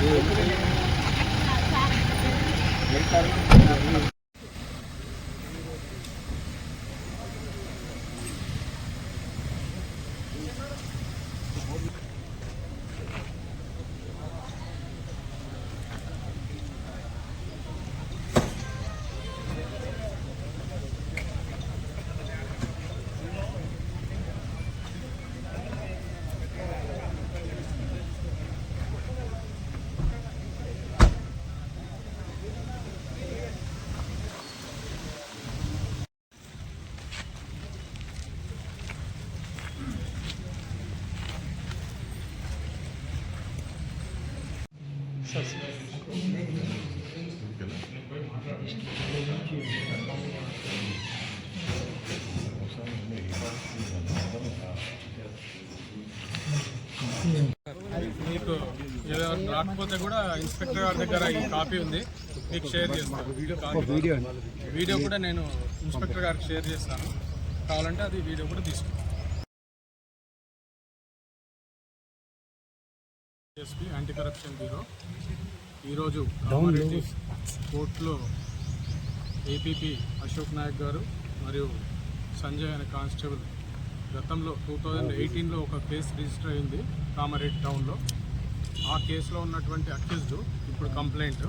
Good. మీకు రాకపోతే కూడా ఇన్స్పెక్టర్ గారి దగ్గర ఈ కాపీ ఉంది. మీకు షేర్ చేస్తాను. కాపీ. వీడియో కూడా నేను ఇన్స్పెక్టర్ గారికి షేర్ చేస్తాను. కావాలంటే అది వీడియో కూడా తీసుకుంటాను. SP anti corruption bureau. ఈరోజు కామారెడ్డి కోర్టులో ఏపీపీ అశోక్ నాయక్ గారు మరియు సంజయ్ అనే కానిస్టేబుల్ గతంలో టూ థౌజండ్ ఎయిటీన్లో ఒక కేసు రిజిస్టర్ అయింది కామారెడ్డి టౌన్లో. ఆ కేసులో ఉన్నటువంటి అక్యూజ్డ్ ఇప్పుడు కంప్లైంట్.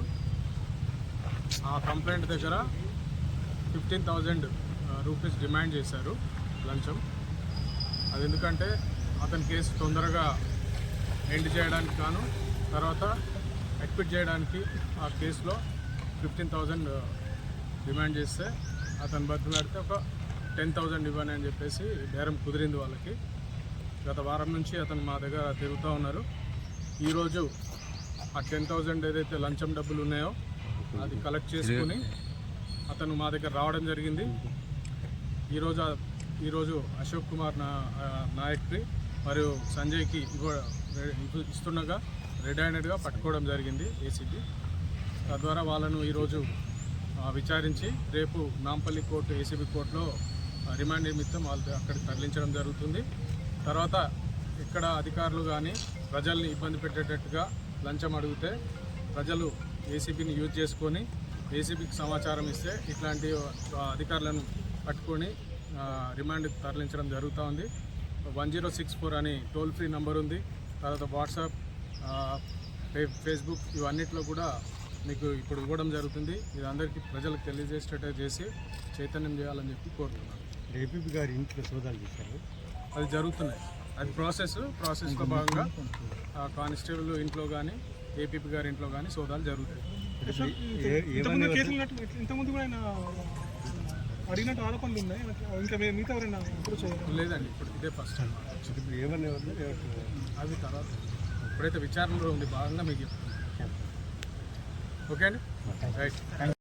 ఆ కంప్లైంట్ దగ్గర ఫిఫ్టీన్ థౌజండ్ రూపీస్ డిమాండ్ చేశారు లంచం. అది ఎందుకంటే అతని కేసు తొందరగా ఎండ్ చేయడానికి గాను తర్వాత ఎక్విట్ చేయడానికి ఆ కేసులో ఫిఫ్టీన్ థౌజండ్ డిమాండ్ చేస్తే అతను బతిలాడితే ఒక టెన్ థౌజండ్ ఇవ్వని అని చెప్పేసి బేరం కుదిరింది వాళ్ళకి. గత వారం నుంచి అతను మా దగ్గర తిరుగుతూ ఉన్నారు. ఈరోజు ఆ టెన్ థౌజండ్ ఏదైతే లంచం డబ్బులు ఉన్నాయో అది కలెక్ట్ చేసుకుని అతను మా దగ్గర రావడం జరిగింది. ఈరోజు ఈరోజు అశోక్ కుమార్ నా నాయక్కి మరియు సంజయ్కి కూడా ఇస్తుండగా రెడ్ హ్యాండెడ్గా పట్టుకోవడం జరిగింది ఏసీబీ తద్వారా వాళ్ళను ఈరోజు విచారించి రేపు నాంపల్లి కోర్టు ఏసీబీ కోర్టులో రిమాండ్ నిమిత్తం వాళ్ళు అక్కడికి తరలించడం జరుగుతుంది. తర్వాత ఇక్కడ అధికారులు కానీ ప్రజల్ని ఇబ్బంది పెట్టేటట్టుగా లంచం అడిగితే ప్రజలు ఏసీబీని యూజ్ చేసుకొని ఏసీబీకి సమాచారం ఇస్తే ఇట్లాంటి అధికారులను పట్టుకొని రిమాండ్ తరలించడం జరుగుతూ ఉంది. వన్ జీరో సిక్స్ ఫోర్ అని టోల్ ఫ్రీ నంబర్ ఉంది. తర్వాత వాట్సాప్ ఆ, ఫే- ఫేస్బుక్ ఇవన్నిట్లో కూడా మీకు ఇప్పుడు ఇవ్వడం జరుగుతుంది. ఇది అందరికీ ప్రజలకు తెలియజేసేటట్టు చేసి చైతన్యం చేయాలని చెప్పి కోరుతున్నాను. ఏపీపీ గారి ఇంట్లో సోదాలు చేశారు. అది జరుగుతున్నాయి. అది ప్రాసెస్ ప్రాసెస్లో భాగంగా ఆ కానిస్టేబుల్ ఇంట్లో కానీ ఏపీపీ గారి ఇంట్లో కానీ సోదాలు జరుగుతాయి. ఇంతకుముందు కూడా అడిగినట్టు ఆరోపణలు ఉన్నాయి ఇంకా మిగతా ఎవరైనా అయ్యారు లేదండి ఇప్పుడు ఇదే ఫస్ట్ టైం ఇప్పుడు ఏమని ఎవరు అవి తర్వాత. ఇప్పుడైతే విచారణలో ఉంది భాగంగా మీకు చెప్తున్నాను ఓకే. అండి? రైట్